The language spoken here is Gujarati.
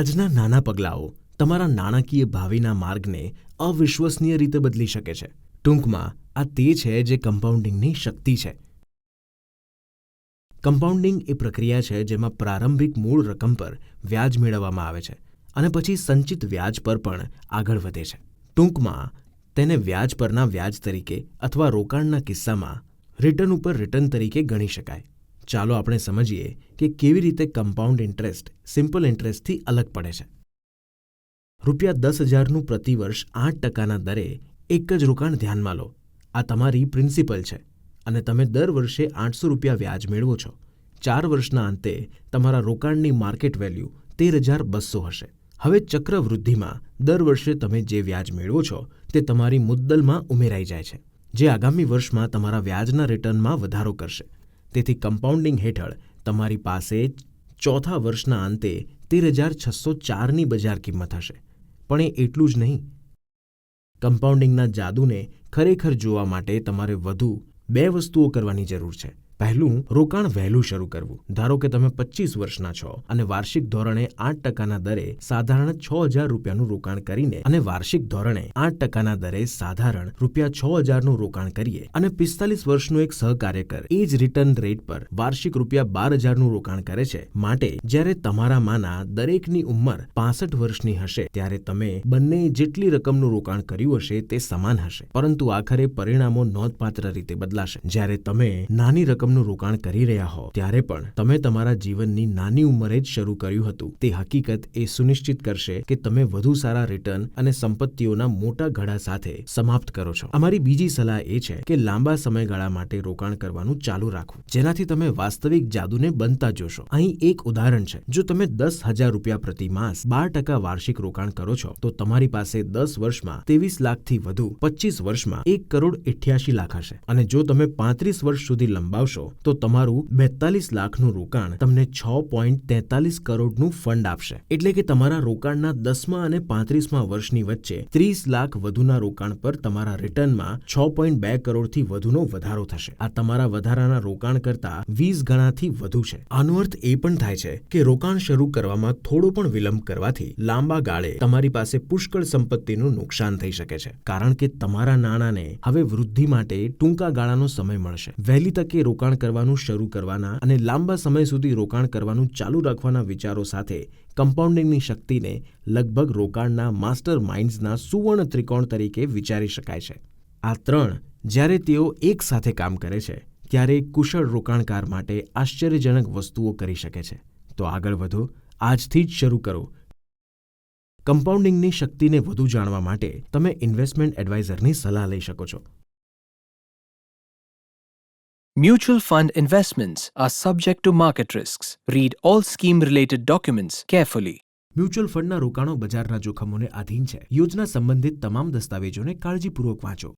આજના નાના પગલાઓ તમારા નાણાકીય ભાવિના માર્ગને અવિશ્વસનીય રીતે બદલી શકે છે. ટૂંકમાં, આ તે છે જે કમ્પાઉન્ડિંગની શક્તિ છે. કમ્પાઉન્ડિંગ એ પ્રક્રિયા છે જેમાં પ્રારંભિક મૂળ રકમ પર વ્યાજ મેળવવામાં આવે છે અને પછી સંચિત વ્યાજ પર પણ આગળ વધે છે. ટૂંકમાં, તેને વ્યાજ પરના વ્યાજ તરીકે અથવા રોકાણના કિસ્સામાં રિટર્ન ઉપર રિટર્ન તરીકે ગણી શકાય. ચાલો આપણે સમજીએ કે કેવી રીતે કમ્પાઉન્ડ ઇન્ટરેસ્ટ સિમ્પલ ઇન્ટરેસ્ટથી અલગ પડે છે. રૂપિયા દસ હજારનું પ્રતિવર્ષ આઠ ટકાના દરે એક જ રોકાણ ધ્યાનમાં લો. આ તમારી પ્રિન્સિપલ છે અને તમે દર વર્ષે આઠસો રૂપિયા વ્યાજ મેળવો છો. ચાર વર્ષના અંતે તમારા રોકાણની માર્કેટ વેલ્યુ તેર હજાર બસો હશે. હવે ચક્રવૃદ્ધિમાં દર વર્ષે તમે જે વ્યાજ મેળવો છો તે તમારી મુદ્દલમાં ઉમેરાઈ જાય છે. જે આગામી વર્ષમાં તમારા વ્યાજના રિટર્નમાં વધારો કરશે. તેથી કમ્પાઉન્ડિંગ હેઠળ તમારી પાસે ચોથા વર્ષના અંતે તેર હજાર છસો ચારની બજાર કિંમત હશે. પણ એ એટલું જ નહીં. કમ્પાઉન્ડિંગના જાદુને ખરેખર જોવા માટે તમારે વધુ બે વસ્તુઓ કરવાની જરૂર છે. પહેલું રોકાણ વહેલું શરૂ કરવું. ધારો કે તમે પચીસ વર્ષના છો અને વાર્ષિક ધોરણે આઠ ટકાના દરે સાધારણ છ હજાર રૂપિયાનું રોકાણ કરીને અને વાર્ષિક ધોરણે આઠ ટકાના દરે સાધારણ રૂપિયા છ હજારનું રોકાણ કરીએ અને પિસ્તાલીસ વર્ષનું એક સહકાર્યકર એ જ રિટર્ન રેટ પર વાર્ષિક રૂપિયા બાર હજારનું રોકાણ કરે છે. માટે જ્યારે તમારામાંના દરેકની ઉંમર પાસઠ વર્ષની હશે, ત્યારે તમે બંને જેટલી રકમનું રોકાણ કર્યું હશે તે સમાન હશે. પરંતુ આખરે પરિણામો નોંધપાત્ર રીતે બદલાશે. જ્યારે તમે નાની રકમનું રોકાણ કરી રહ્યા હો ત્યારે પણ તમે તમારા જીવનની નાની ઉંમરે જ શરૂ કર્યું હતું. તે હકીકત એ સુનિશ્ચિત કરશે કે તમે વધુ સારા રિટર્ન અને સંપત્તિઓના મોટા ઘડા સાથે સમાપ્ત કરો છો. અમારી બીજી સલાહ એ છે કે લાંબા સમયગાળા માટે રોકાણ કરવાનું ચાલુ રાખવું. જેનાથી તમે વાસ્તવિક જાદુને બનતા જોશો. અહીં એક ઉદાહરણ છે. જો તમે દસ હજાર રૂપિયા પ્રતિ માસ બાર ટકા વાર્ષિક રોકાણ કરો છો, તો તમારી પાસે દસ વર્ષમાં ત્રેવીસ લાખથી વધુ, પચીસ વર્ષમાં એક કરોડ ઇઠ્યાસી લાખ હશે. અને જો તમે પાંત્રીસ વર્ષ સુધી લંબાવશો તો તમારું બેતાલીસ લાખનું રોકાણ તમને છ પોઈન્ટ તેતાલીસ કરોડનું ફંડ આપશે. એટલે કે તમારા રોકાણના દસમા અને પાંત્રીસમા વર્ષની વચ્ચે ત્રીસ લાખ વધુના રોકાણ પર તમારા રિટર્નમાં છ પોઈન્ટ બે કરોડથી વધુનો વધારો થશે. આ તમારા વધારાના રોકાણ કરતા વીસ ગણાથી વધુ છે. આનો અર્થ એ પણ થાય છે કે રોકાણ શરૂ કરવામાં થોડો પણ વિલંબ કરવાથી લાંબા ગાળે તમારી પાસે પુષ્કળ સંપત્તિનું નુકસાન થઈ શકે છે. કારણ કે તમારા નાણાંને હવે વૃદ્ધિ માટે ટૂંકા ગાળાનો સમય મળશે. વહેલી તકે રોકાણ કરવાનું શરૂ કરવાના અને લાંબા સમય સુધી રોકાણ કરવાનું ચાલુ રાખવાના વિચારો સાથે કમ્પાઉન્ડિંગની શક્તિને લગભગ રોકાણના માસ્ટર માઇન્ડ્સના સુવર્ણ ત્રિકોણ તરીકે વિચારી શકાય છે. આ ત્રણ જ્યારે તેઓ એક સાથે કામ કરે છે, ત્યારે કુશળ રોકાણકાર માટે આશ્ચર્યજનક વસ્તુઓ કરી શકે છે. તો આગળ વધો, આજથી જ શરૂ કરો. કમ્પાઉન્ડિંગની શક્તિને વધુ જાણવા માટે તમે ઇન્વેસ્ટમેન્ટ એડવાઇઝરની સલાહ લઈ શકો છો. Mutual fund investments are subject to market risks. Read all scheme related documents carefully. Mutual ફંડના રોકાણો બજારના જોખમોને આધીન છે યોજના સંબંધિત તમામ દસ્તાવેજોને કાળજીપૂર્વક વાંચો